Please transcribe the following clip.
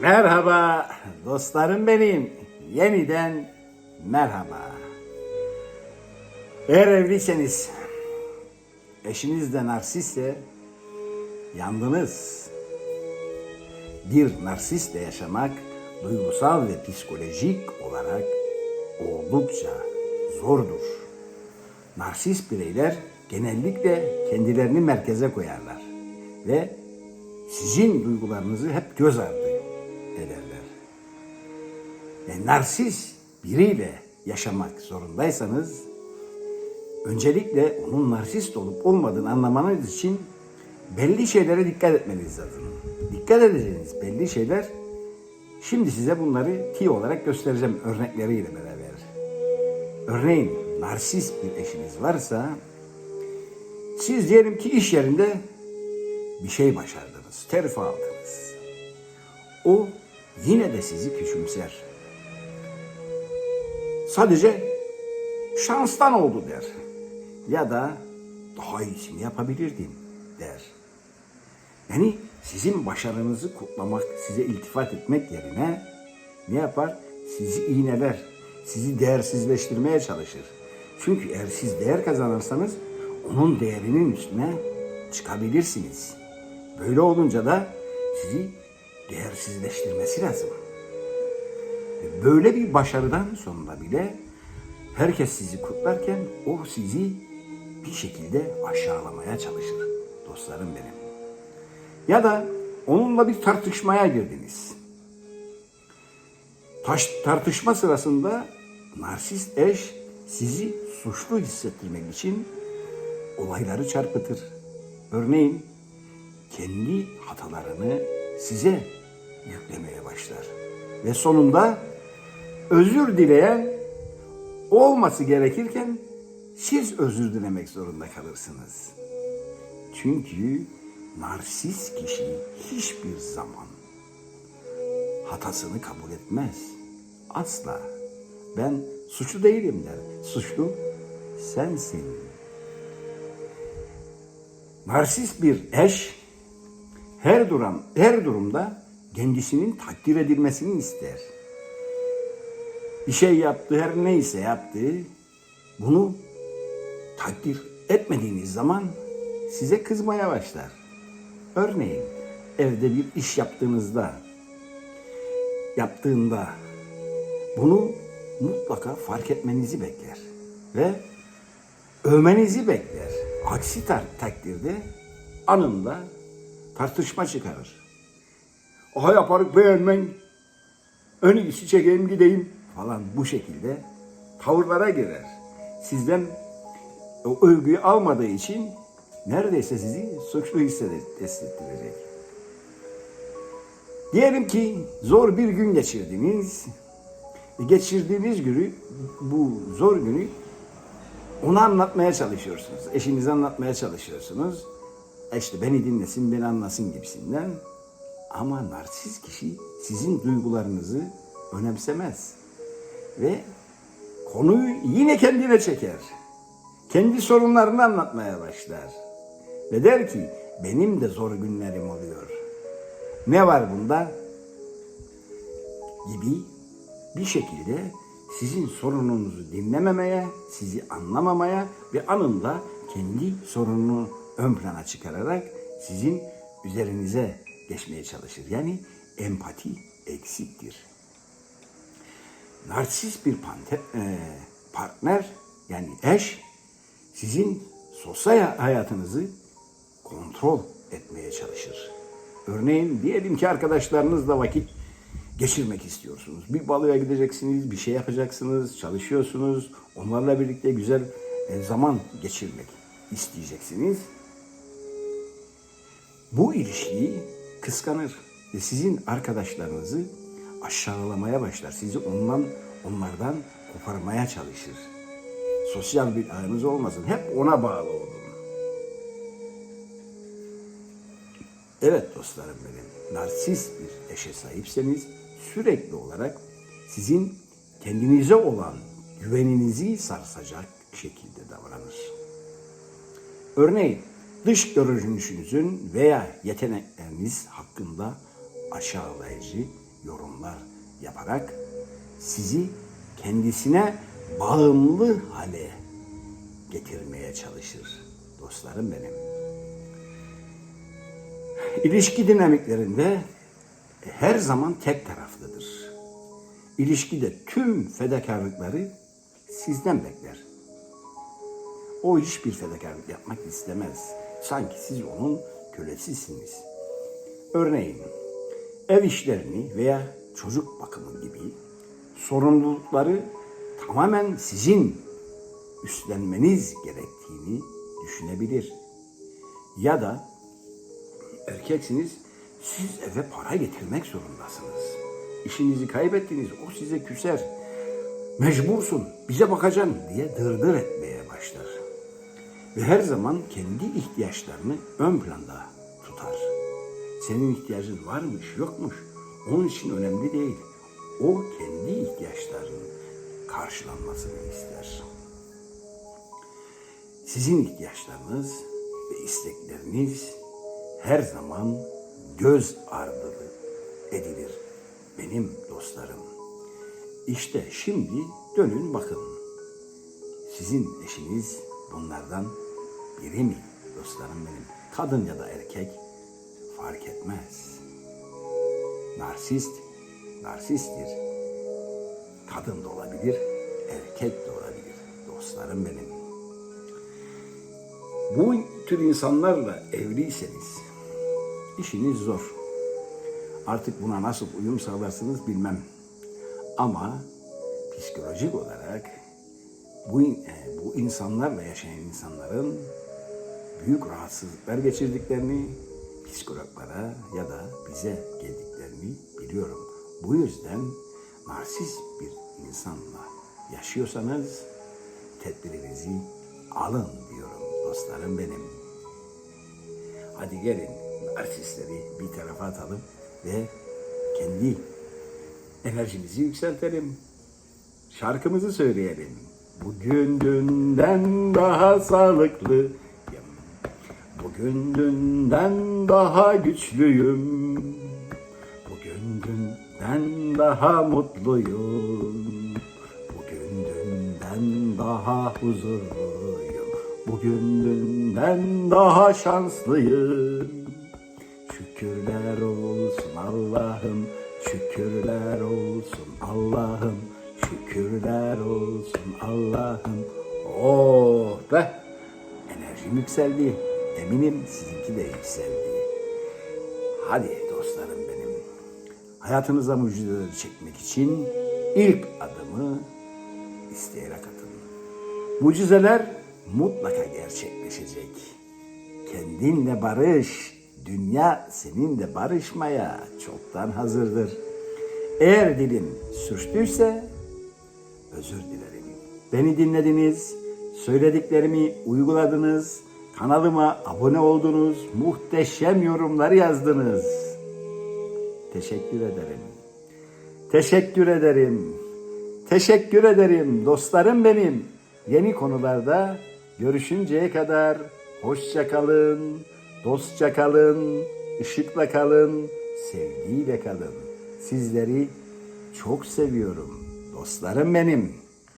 Merhaba dostlarım benim. Yeniden merhaba. Eğer evliyseniz, eşiniz de narsistse yandınız. Bir narsistle yaşamak duygusal ve psikolojik olarak oldukça zordur. Narsist bireyler genellikle kendilerini merkeze koyarlar ve sizin duygularınızı hep göz ardı ederler. Ve narsist biriyle yaşamak zorundaysanız öncelikle onun narsist olup olmadığını anlamanız için belli şeylere dikkat etmeniz lazım. Dikkat edeceğiniz belli şeyler şimdi size bunları T olarak göstereceğim örnekleriyle beraber. Örneğin narsist bir eşiniz varsa siz diyelim ki iş yerinde bir şey başardınız, terfi aldınız. O yine de sizi küçümser. Sadece şanstan oldu der. Ya da daha iyisini yapabilirdim der. Yani sizin başarınızı kutlamak, size iltifat etmek yerine ne yapar? Sizi iğneler, sizi değersizleştirmeye çalışır. Çünkü eğer siz değer kazanırsanız onun değerinin üstüne çıkabilirsiniz. Böyle olunca da sizi değersizleştirmesi lazım. Böyle bir başarıdan sonra bile herkes sizi kutlarken o sizi bir şekilde aşağılamaya çalışır dostlarım benim. Ya da onunla bir tartışmaya girdiniz. Taş, tartışma sırasında narsist eş sizi suçlu hissettirmek için olayları çarpıtır. Örneğin kendi hatalarını size yüklemeye başlar. Ve sonunda özür dileyen olması gerekirken siz özür dilemek zorunda kalırsınız. Çünkü narsist kişi hiçbir zaman hatasını kabul etmez. Asla. Ben suçlu değilim der. Suçlu sensin. Narsist bir eş her durum her durumda kendisinin takdir edilmesini ister. Bir şey yaptı her neyse yaptı bunu takdir etmediğiniz zaman size kızmaya başlar. Örneğin evde bir iş yaptığınızda yaptığında bunu mutlaka fark etmenizi bekler ve övmenizi bekler. Aksi takdirde anında tartışma çıkarır. Aha yaparık beğenmen, en iyisi çekeyim gideyim falan bu şekilde tavırlara girer. Sizden o övgüyü almadığı için neredeyse sizi suçlu hissettirecek. Diyelim ki zor bir gün geçirdiniz. E, Geçirdiğiniz günü, bu zor günü ona anlatmaya çalışıyorsunuz. Eşinize anlatmaya çalışıyorsunuz. E işte beni dinlesin, beni anlasın gibisinden. Ama narsist kişi sizin duygularınızı önemsemez. Ve konuyu yine kendine çeker. Kendi sorunlarını anlatmaya başlar. Ve der ki benim de zor günlerim oluyor. Ne var bunda? Gibi bir şekilde sizin sorununuzu dinlememeye, sizi anlamamaya ve anında kendi sorununu ön plana çıkararak sizin üzerinize geçmeye çalışır. Yani empati eksiktir. Narsist bir pante- e, partner yani eş sizin sosyal hayatınızı kontrol etmeye çalışır. Örneğin diyelim ki arkadaşlarınızla vakit geçirmek istiyorsunuz. Bir baloya gideceksiniz, bir şey yapacaksınız, çalışıyorsunuz. Onlarla birlikte güzel e, zaman geçirmek isteyeceksiniz. Bu ilişkiyi kıskanır ve sizin arkadaşlarınızı aşağılamaya başlar. Sizi ondan onlardan koparmaya çalışır. Sosyal bir ağınız olmasın. Hep ona bağlı olun. Evet dostlarım benim, narsist bir eşe sahipseniz sürekli olarak sizin kendinize olan güveninizi sarsacak şekilde davranır. Örneğin dış görünüşünüzün veya yetenekleriniz hakkında aşağılayıcı yorumlar yaparak sizi kendisine bağımlı hale getirmeye çalışır dostlarım benim. İlişki dinamiklerinde her zaman tek taraflıdır. İlişkide tüm fedakarlıkları sizden bekler. O hiçbir fedakarlık yapmak istemez. Sanki siz onun kölesisiniz. Örneğin ev işlerini veya çocuk bakımı gibi sorumlulukları tamamen sizin üstlenmeniz gerektiğini düşünebilir. Ya da erkeksiniz, siz eve para getirmek zorundasınız. İşinizi kaybettiniz, o size küser. Mecbursun, bize bakacaksın diye dırdır etmeye başlar. Ve her zaman kendi ihtiyaçlarını ön planda tutar. Senin ihtiyacın varmış, yokmuş. Onun için önemli değil. O kendi ihtiyaçlarının karşılanmasını ister. Sizin ihtiyaçlarınız ve istekleriniz her zaman göz ardı edilir benim dostlarım. İşte şimdi dönün bakın. Sizin eşiniz bunlardan biri mi dostlarım benim? Kadın ya da erkek fark etmez. Narsist, narsisttir. Kadın da olabilir, erkek de olabilir. Dostlarım benim. Bu tür insanlarla evliyseniz işiniz zor. Artık buna nasıl uyum sağlarsınız bilmem. Ama psikolojik olarak bu, e, bu insanlarla yaşayan insanların büyük rahatsızlıklar geçirdiklerini psikologlara ya da bize geldiklerini biliyorum. Bu yüzden narsist bir insanla yaşıyorsanız tedbirinizi alın diyorum dostlarım benim. Hadi gelin narsistleri bir tarafa atalım ve kendi enerjimizi yükseltelim. Şarkımızı söyleyelim. Bugün dünden daha sağlıklıyım. Bugün dünden daha güçlüyüm. Bugün dünden daha mutluyum. Bugün dünden daha huzurluyum. Bugün dünden daha şanslıyım. Şükürler olsun Allah'ım, şükürler olsun Allah'ım, şükürler olsun Allah'ım. Oh be! Enerjim yükseldi. Eminim sizinki de yükseldi. Hadi dostlarım benim. Hayatınıza mucizeleri çekmek için ilk adımı isteyerek atın. Mucizeler mutlaka gerçekleşecek. Kendinle barış. Dünya seninle barışmaya çoktan hazırdır. Eğer dilin sürçtüyse özür dilerim. Beni dinlediniz, söylediklerimi uyguladınız, kanalıma abone oldunuz, muhteşem yorumlar yazdınız. Teşekkür ederim. Teşekkür ederim. Teşekkür ederim dostlarım benim. Yeni konularda görüşünceye kadar hoşça kalın, dostça kalın, ışıkla kalın, sevgiyle kalın. Sizleri çok seviyorum dostlarım benim.